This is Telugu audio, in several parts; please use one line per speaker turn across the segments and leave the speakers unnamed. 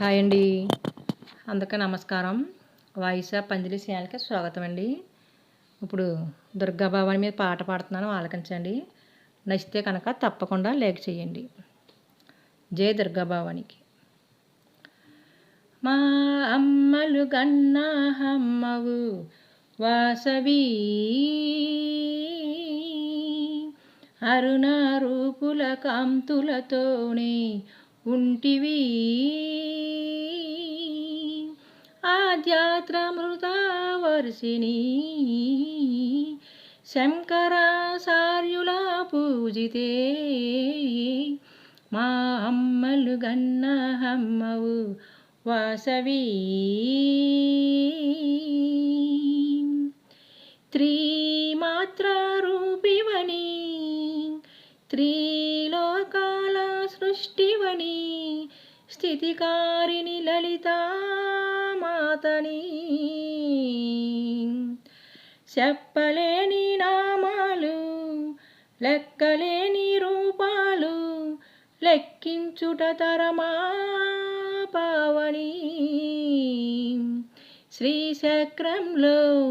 హాయ్ అండి. అందరికీ నమస్కారం. వాయిస్ పంజలి ఛానల్కి స్వాగతం అండి. ఇప్పుడు దుర్గాభవాని మీద పాట పాడుతున్నాను ఆలకించండి. నచ్చితే కనుక తప్పకుండా లైక్ చేయండి. జై దుర్గాభవానికి మా అమ్మలు గన్నా అమ్మవు వాసవి. అరుణ రూపుల కాంతులతోనే ఉంటివి ఆధ్యాత్రమృతావర్షిణి శంకరాచార్యుల పూజితే మా అమ్మలు గన్న అమ్మవు వాసవి. త్రిమాత్ర రూపివని త్రీ స్థితికారిణి లలితామాతని చెప్పలేని నామాలు లెక్కలేని రూపాలు లెక్కించుట తరమా పావని. శ్రీచక్రంలో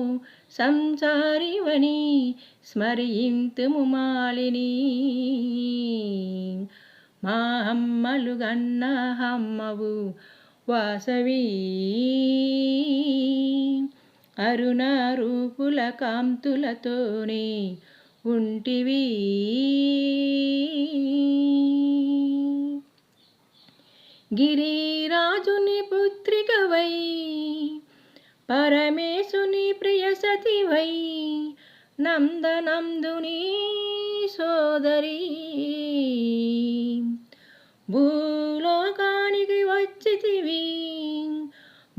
సంసారివని స్మరింతుము మాలిని. మా అమ్మలు గన్న అమ్మవు వాసవి. అరుణ రూపుల కాంతులతోనే ఉంటివి. గిరిరాజుని పుత్రికవై పరమేశుని ప్రియసతివై నందనందుని సోదరి. భూలోకానికి వచ్చితివి.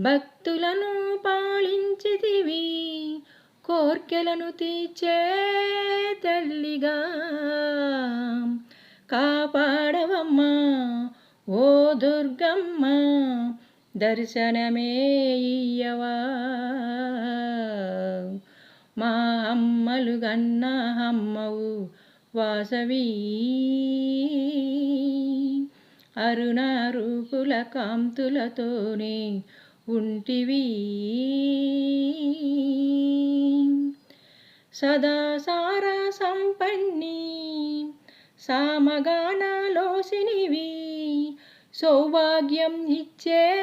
భక్తులను పాలించితివి. కోర్కెలను తీర్చే తల్లిగా కాపాడవమ్మా ఓ దుర్గమ్మ దర్శనమే ఇయ్యవా. మా అమ్మలు గన్న అమ్మవు వాసవి. అరుణారూపుల కాంతులతోనే ఉంటివి. సదా సారా సంపన్ని సామగానలోసినివి సౌభాగ్యం ఇచ్చే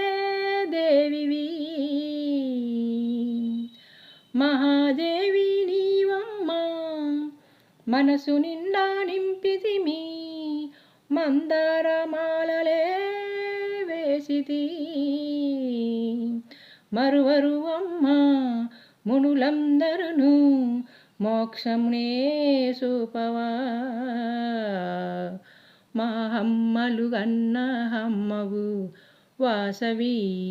దేవివి. మహాదేవి నీవమ్మ మనసు నిండా నింపితిమి. మందారమాలలే వేసితి. మరువరువమ్మ మునులందరును మోక్షమునే సూపవా. మా అమ్మలు అన్న అమ్మవు వాసవి.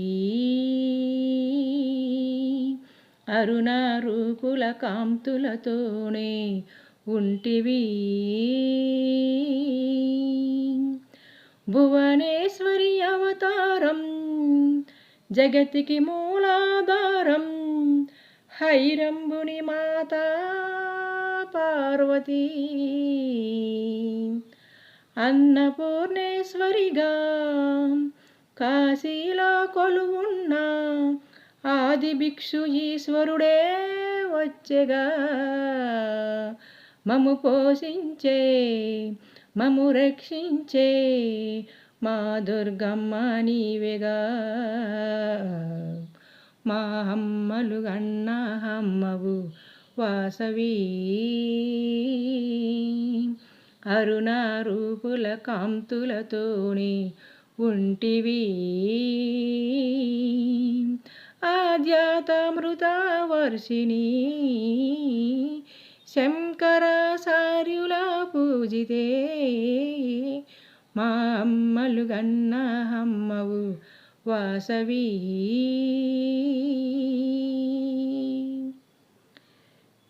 అరుణ కాంతులతోనే ఉంటివి. భువనేశ్వరి అవతారం జగతికి మూలాధారం హైరంబుని మాత పార్వతీ. అన్నపూర్ణేశ్వరిగా కాశీలో కొలువున్న ఆది భిక్షు ఈశ్వరుడే వచ్చెగా. మము పోషించే మము రక్షించే మా దుర్గమ్మ నీవేగా. మా అమ్మలు అన్న అమ్మవు వాసవి. అరుణ రూపుల కాంతులతోనే ఉంటివి. ఆధ్యాతమృత వర్షిణి శంకరాచార్యుల పూజితే మా అమ్మలు గన్న అమ్మవు వాసవి.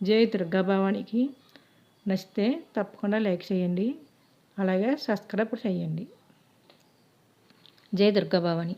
జై దుర్గాభవానికి నచ్చితే తప్పకుండా లైక్ చేయండి అలాగే సబ్స్క్రైబ్ చేయండి. జై దుర్గాభవాని